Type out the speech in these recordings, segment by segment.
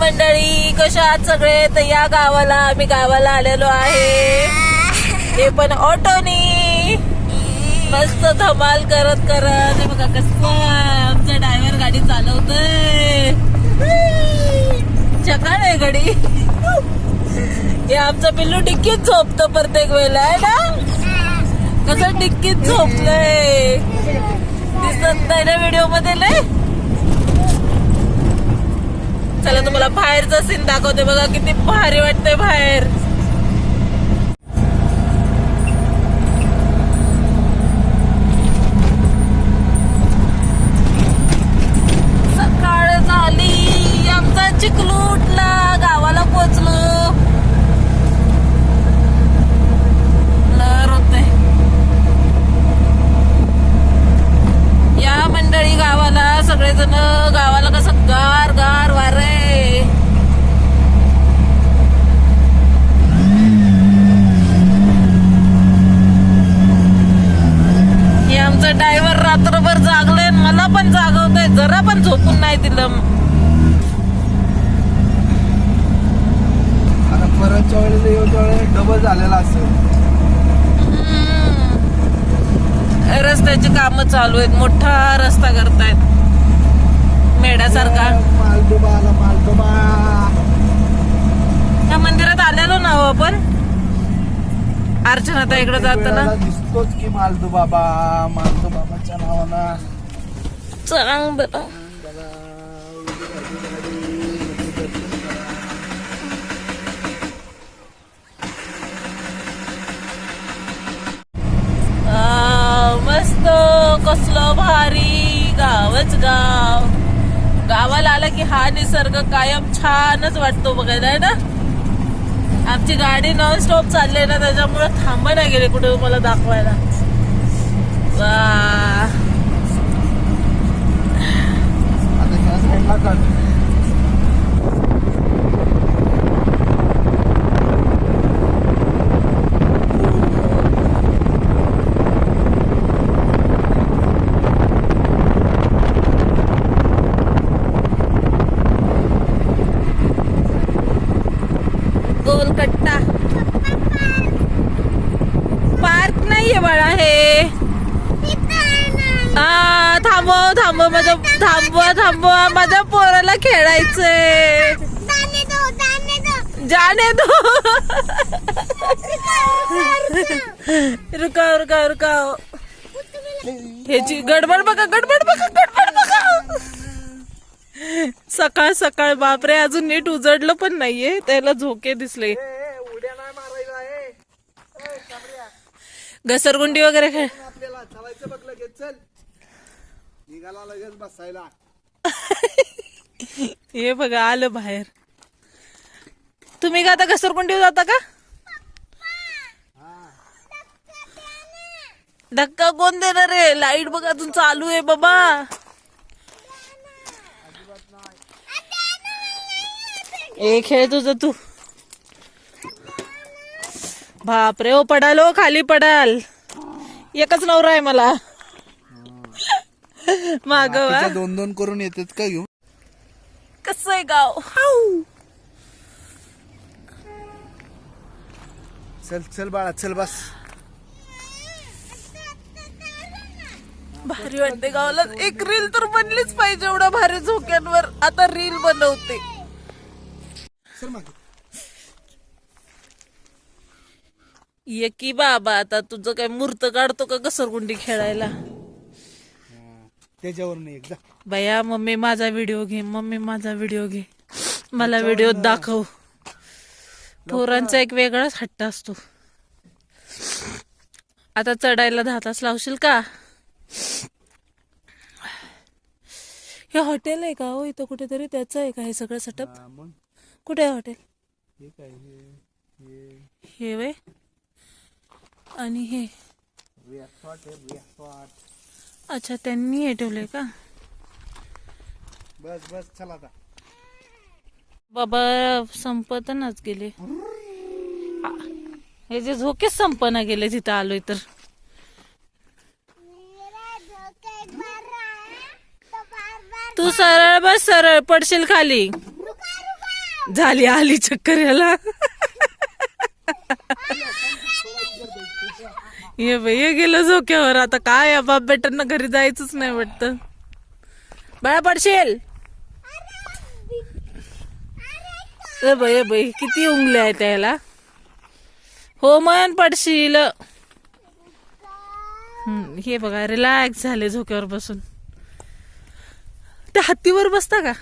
मंडळी कशा आहात सगळे? तर या गावाला आम्ही गावाला आलेलो आहे. हे पण ऑटोनी. मस्त धमाल करत करत. बघा कसं आमचा ड्रायव्हर गाडी चालवतोय. चकाळ आहे गाडी. हे आमचं पिल्लू डिक्कीत झोपतं प्रत्येक वेळेला आहे ना? कसं डिक्कीत झोपलंय दिसत नाही ना व्हिडिओमध्ये लय? चला तुम्हाला बाहेरचा सीन दाखवते. बघा किती भारी वाटतंय बाहेर. रस्त्याची कामं चालू आहेत. मोठा रस्ता करतायत. मेढ्यासारखा. या मंदिरात आलेलो ना हो आपण? अर्चना इकडे जाताना. दिसतोच की मालदो बाबा मालदो बाबाच्या नावानं. चांग बरं आ, मस्त कसलं भारी गावच गाव. गावाला आलं की हा निसर्ग कायम छानच वाटतो बघायला आहे ना? आमची गाडी नॉन स्टॉप चालली ना त्याच्यामुळे थांबा नाही गेले कुठे मला दाखवायला. वा आता ह्या साईडला काढ गोलकट्टा पार्क नाहीये बाळा हे आ, थांबव थांबव माझ्या थांबवा माझ्या पोराला खेळायचंय. जाने दो रुकाव रुकाव रुकाव. ह्याची गडबड बघा गडबड बघा गडबड बघा. सकाळ सकाळ बापरे अजून नीट उजडलं पण नाहीये. त्याला झोके दिसले. उड्या नाही मारायला ए. घसरगुंडी वगैरे खेळ. आपल्याला चालायचं बघ लगेच चल. निघाला लगेच बसायला. हे बघा आलं बाहेर. तुम्ही का आता घसरगुंडीवर जाता का? धक्का कोण देणार रे लाइट बघा अजून चालू आहे बाबा. ए खेळ तुझं तू. बापरे ओ पडाल ओ खाली पडाल. एकच नवरा आहे मला. मागवा दोन दोन करून येतात का घेऊन? कसं आहे गाव? हाऊ. चल चल बाळा चल बस. भारी वाटते गावाला. एक रील तर बनलीच पाहिजे एवढ्या भारी झोक्यांवर. आता रील बनवते. ये की बाबा आता तुझं काय मूर्त काढतो का घसरगुंडी खेळायला? त्याच्यावर नाही एकदा बया मम्मी माझा व्हिडिओ घे मम्मी माझा व्हिडिओ घे. मला व्हिडिओ दाखव. पोरांचा एक वेगळाच हट्ट असतो. आता चढायला दहा तास लावशील का? हे हॉटेल आहे का हो? इथं कुठेतरी त्याचं आहे का हे सगळं सेटअप मग. कुठे आहे हॉटेल हे काय हे हे. हे वे आणि हे. अच्छा त्यांनी हे ठेवलंय का? बस बस चल आता. बाबा संपतनच गेले. हे जे झोकेच संपना गेले तिथं आलोय तर. तू सरळ बस सरळ पडशील खाली. झाली आली चक्कर याला. ये बाई हे गेलं झोक्यावर. आता काय या बाप बेटांना घरी जायचंच नाही वाटतं. बाळा पडशील? ए बाई ए बाई किती उंगले आहेत त्याला हो मन पडशील. हम्म, हे बघा रिलॅक्स झाले झोक्यावर बसून. त्या हत्तीवर बसता का?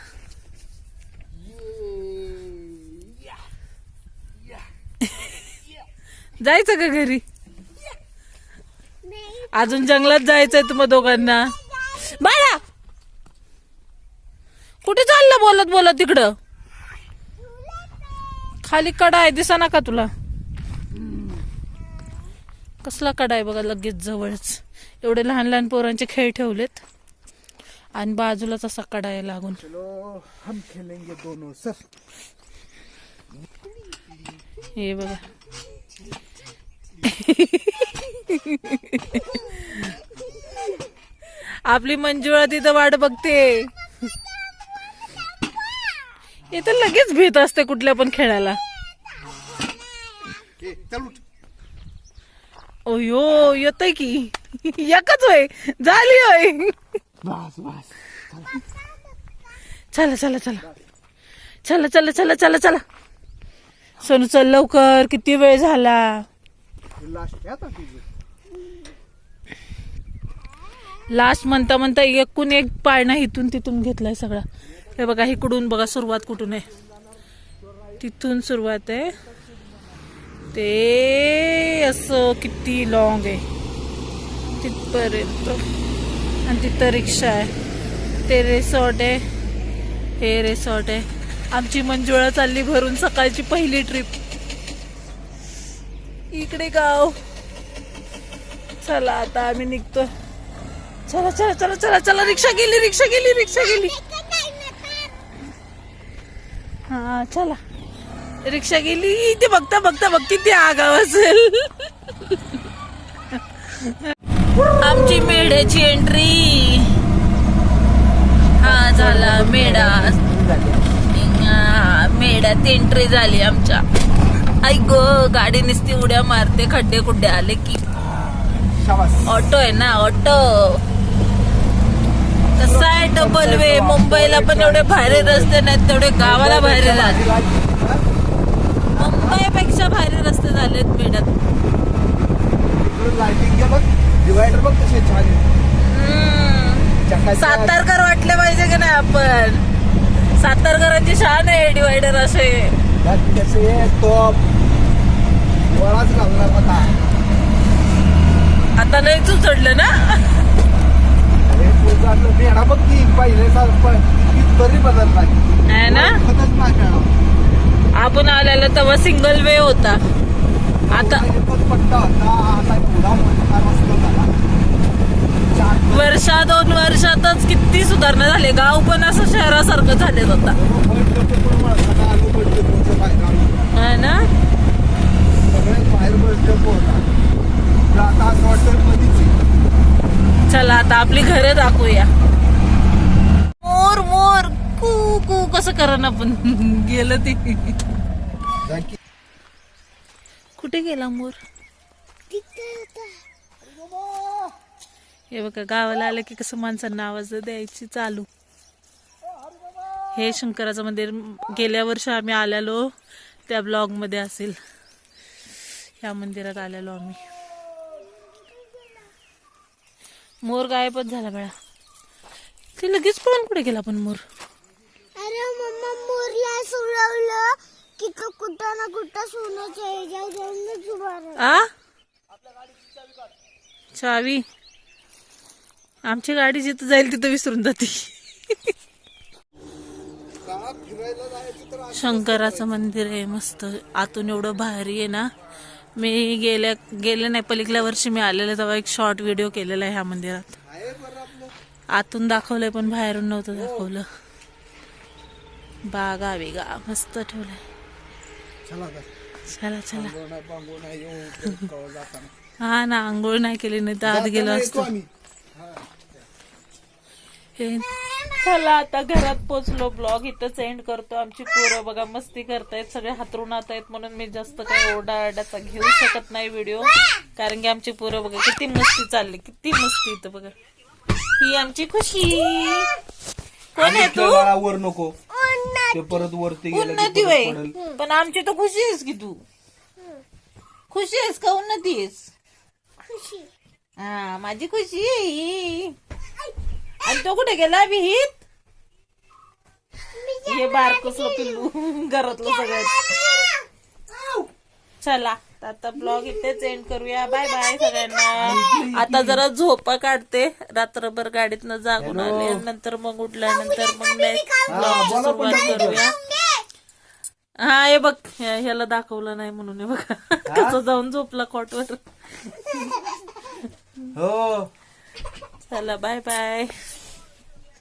जायचं का घरी? अजून जंगलात जायचंय तुम्हा दोघांना. बाळा! कुठे चाललं बोलत बोलत तिकडं खाली कडा आहे दिसा ना का तुला. कसला कडा आहे बघा लगेच जवळच. एवढे लहान लहान पोरांचे खेळ ठेवलेत. आणि बाजूलाच असा कडा आहे लागून. चलो हम खेलेंगे दोनों सर. हे बघा. आपली मंजुळा तिथं वाट बघते. इथं लगेच भीत असते कुठल्या पण खेळायला. ओयो येतय की. एकच होय. झाली होय. बस बस. चला चला चला. चला चला चला चला चला. सोनू चल लवकर. किती वेळ झाला? लास्ट लास्ट म्हणता म्हणता एकूण एक पाळणा इथून तिथून घेतलाय सगळा. हे बघा इकडून बघा सुरुवात कुठून आहे? तिथून सुरुवात आहे. ते असं किती लॉंग आहे. तिथपर्यंत. आणि तिथं रिक्षा आहे. ते रिसॉर्ट आहे. हे रेसॉर्ट आहे. आमची मंजुळा चालली भरून सकाळची पहिली ट्रिप इकडे गाव. चला आता आम्ही निघतो चला चला चला चला चला रिक्षा गेली रिक्षा गेली रिक्षा गेली. हा चला. रिक्षा गेली. इथे बघता बघता बघ किती आगाव असेल. आमची मेढ्याची एंट्री हा झाला मेढा. मेढ्यात एंट्री झाली आमच्या. ऐक गाडी नुसती उड्या मारते खड्डे खुड्डे आले की. ऑटो आहे ना ऑटो. कसा आहे डबल वे मुंबईला पण एवढे भारी रस्ते नाहीत तेवढे गावाला भारी झाले. मुंबईपेक्षा भारी रस्ते झालेत. चकाचक. सातारकर वाटले पाहिजे की नाही आपण? सातारकरांची शान आहे डिवायडर असे. टॉप वळाच घालणार होता. आता नाही तू चढलं ना बघ की पहिले तरी बदल नाही. आपण आलेला तेव्हा सिंगल वे होता. आता पट्टा होता आता मोठा झाला. वर्षा दोन वर्षातच किती सुधारणा झाले. गाव पण असं शहरासारखं झाले आता. बर्ड पण माणसाला आलो बर्ड डेपोचं बाहेर आलो. है ना सगळ्यात बाहेर बर्ड डेपो होता तर आता असं वाटतं मधीच आहे. चला आता आपली घरं दाखवूया. मोर मोर. कू कू कसं करण आपण? गेलं ते. कुठे गेला मोर? हे बघा गावाला आलं की कसं माणसांना आवाज द्यायची चालू. हे शंकराचं मंदिर. गेल्या वर्षी आम्ही आलेलो त्या ब्लॉगमध्ये असेल. ह्या मंदिरात आलेलो आम्ही. मोर गायबच झाला बेळा. ते लगेच पळून कुठे गेला पण मोर? अरे मम्मा मोरला सोडवलं की तो कुठं ना कुठं सोन्याच्या ह्याच्यावर जाऊनच उभा राहिला. आ? चावी. आमची गाडी जिथं जाईल तिथं विसरून जाते. का फिरायला जायचं तर शंकराचं मंदिर आहे मस्त. आतून एवढं भारी आहे ना. मी गेल्या गेले नाही पलीकडल्या वर्षी मी आलेले तेव्हा एक शॉर्ट व्हिडिओ केलेला आहे ह्या मंदिरात. आतून दाखवलंय पण बाहेरून नव्हतं दाखवलं. बागा बिगा मस्त ठेवलंय. चला. चला. हा ना आंघोळ नाही केली नाही तर आत गेलो असतो. हे चला आता घरात पोचलो. ब्लॉग इथंच एंड करतो. आमची पोरं बघा मस्ती करतायत सगळे हातरून आत आहेत म्हणून मी जास्त काही ओरडाआरडाचा घेऊ शकत नाही व्हिडिओ कारण की आमची पोरं बघा किती मस्ती चालली. किती मस्ती इथं बघा. ही आमची खुशी. कोण आहे तू? वर नको. ते परत वरती उन्नती वय. पण आमची तर खुशी आहेस की तू? खुशी आहेस का? उन्नती आहेस? खुशी. हा माझी खुशी आहे ही. आणि तो कुठे गेला? विहित हे बारकस पिल्लू. घरातलं सगळ्यात चला आता ब्लॉग इथेच एंड करूया. बाय बाय सगळ्यांना. आता जरा झोपा काढते. रात्रभर गाडीतनं जागून आले. नंतर मग उठल्यानंतर मग नेक्स्ट सुरुवात करूया हा हे बघ ह्या- ह्याला दाखवलं नाही म्हणून हे बघा. कसं जाऊन झोपला कॉटवर हो. चला बाय बाय